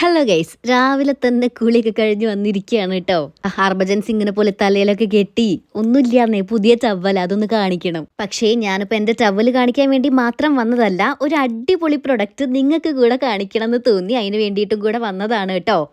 Hello guys രാവിലെ തന്നെ കുളിയൊക്കെ കഴിഞ്ഞ് വന്നിരിക്കുകയാണ് കേട്ടോ. ഹർഭജൻ സിംഗിനെ പോലെ തലയിലൊക്കെ കെട്ടി. ഒന്നുമില്ലാന്നേ പുതിയ ടവൽ അതൊന്ന് കാണിക്കണം. പക്ഷേ ഞാനിപ്പോ എന്റെ ടവൽ കാണിക്കാൻ വേണ്ടി മാത്രം വന്നതല്ല ഒരു അടിപൊളി പ്രൊഡക്റ്റ് നിങ്ങൾക്ക് കൂടെ കാണിക്കണം എന്ന് തോന്നി. അതിന് വേണ്ടിയിട്ടും കൂടെ വന്നതാണ് കേട്ടോ.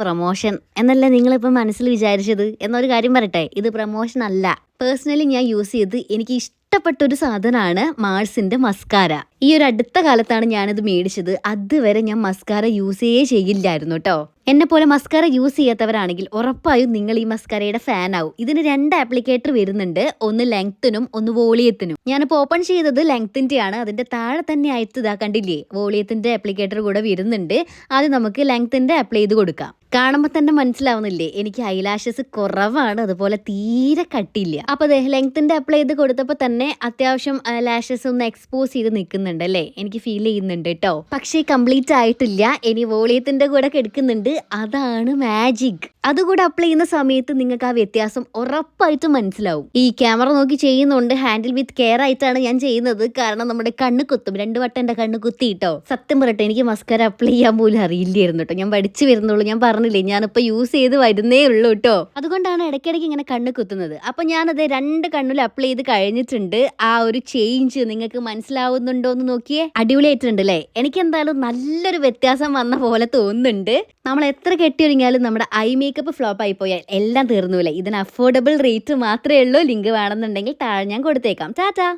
പ്രൊമോഷൻ എന്നല്ലേ നിങ്ങളിപ്പോൾ മനസ്സിൽ വിചാരിച്ചത്? എന്നൊരു കാര്യം പറയട്ടെ. ഇത് പ്രൊമോഷൻ അല്ല. പേഴ്സണലി ഞാൻ യൂസ് ചെയ്ത് എനിക്ക് ഇഷ്ടപ്പെട്ട ഒരു സാധനമാണ് മാൾസിന്റെ മസ്കാര. ഈ ഒരു അടുത്ത കാലത്താണ് ഞാനിത് മേടിച്ചത്. അതുവരെ ഞാൻ മസ്കാര യൂസേ ചെയ്യില്ലായിരുന്നു കേട്ടോ എന്നെ പോലെ മസ്കാര യൂസ് ചെയ്യാത്തവരാണെങ്കിൽ ഉറപ്പായും നിങ്ങൾ ഈ മസ്കാരയുടെ ഫാൻ ആവും ഇതിന് രണ്ട് ആപ്ലിക്കേറ്റർ വരുന്നുണ്ട്. ഒന്ന് ലെങ്ത്തിനും ഒന്ന് വോളിയത്തിനും. ഞാനിപ്പോൾ ഓപ്പൺ ചെയ്തത് ലെങ്ത്തിന്റെ ആണ് അതിന്റെ താഴെ തന്നെ ഇതാ കണ്ടില്ലേ? വോളിയത്തിന്റെ ആപ്ലിക്കേറ്റർ കൂടെ വരുന്നുണ്ട്. ആദ്യം നമുക്ക് ലെങ്ത്തിന്റെ അപ്ലൈ ചെയ്ത് കൊടുക്കാം. കാണുമ്പോൾ തന്നെ മനസ്സിലാവുന്നില്ലേ? എനിക്ക് ഐലാഷസ് കുറവാണ് അതുപോലെ തീരെ കട്ടിയില്ല. അപ്പൊ അതെ ലെങ്ത്തിന്റെ അപ്ലൈ ചെയ്ത് കൊടുത്തപ്പോൾ തന്നെ അത്യാവശ്യം ലാഷസ് ഒന്ന് എക്സ്പോസ് ചെയ്ത് നിൽക്കുന്നുണ്ട് അല്ലേ? എനിക്ക് ഫീൽ ചെയ്യുന്നുണ്ട് കേട്ടോ പക്ഷേ കംപ്ലീറ്റ് ആയിട്ടില്ല. ഇനി വോളിയത്തിന്റെ കൂടെ എടുക്കുന്നുണ്ട് അതാണ് മാജിക് അതുകൂടെ അപ്ലൈ ചെയ്യുന്ന സമയത്ത് നിങ്ങൾക്ക് ആ വ്യത്യാസം ഉറപ്പായിട്ട് മനസ്സിലാവും. ഈ ക്യാമറ നോക്കി ചെയ്യുന്നുണ്ട്. ഹാൻഡിൽ വിത്ത് കെയർ ആയിട്ടാണ് ഞാൻ ചെയ്യുന്നത്. കാരണം നമ്മുടെ കണ്ണ് കുത്തും. രണ്ട് വട്ടം എന്റെ കണ്ണ് കുത്തിയിട്ടോ സത്യം പറയട്ടെ എനിക്ക് മസ്കാര അപ്ലൈ ചെയ്യാൻ പോലും അറിയില്ലായിരുന്നു കേട്ടോ ഞാൻ പഠിച്ചു വരുന്നുള്ളൂ. ഞാൻ പറഞ്ഞില്ലേ ഞാനിപ്പോ യൂസ് ചെയ്ത് വരുന്നേ ഉള്ളൂ കേട്ടോ അതുകൊണ്ടാണ് ഇടയ്ക്കിടയ്ക്ക് ഇങ്ങനെ കണ്ണ് കുത്തുന്നത്. അപ്പൊ ഞാനത് രണ്ട് കണ്ണിൽ അപ്ലൈ ചെയ്ത് കഴിഞ്ഞിട്ടുണ്ട്. ആ ഒരു ചേഞ്ച് നിങ്ങൾക്ക് മനസ്സിലാവുന്നുണ്ടോ എന്ന് നോക്കിയേ? അടിപൊളിയായിട്ടുണ്ട് അല്ലേ എനിക്ക് എന്തായാലും നല്ലൊരു വ്യത്യാസം വന്ന പോലെ തോന്നുന്നുണ്ട്. നമ്മൾ എത്ര കെട്ടിയൊരുങ്ങിയാലും നമ്മുടെ ഐ മേക്കപ്പ് ഫ്ലോപ്പ് ആയി പോയാൽ എല്ലാം തീർന്നുല്ലേ ഇതിന് അഫോർഡബിൾ റേറ്റ് മാത്രമേ ഉള്ളൂ. ലിങ്ക് വേണമെന്നുണ്ടെങ്കിൽ താഴെ ഞാൻ കൊടുത്തേക്കാം. ടാറ്റാ.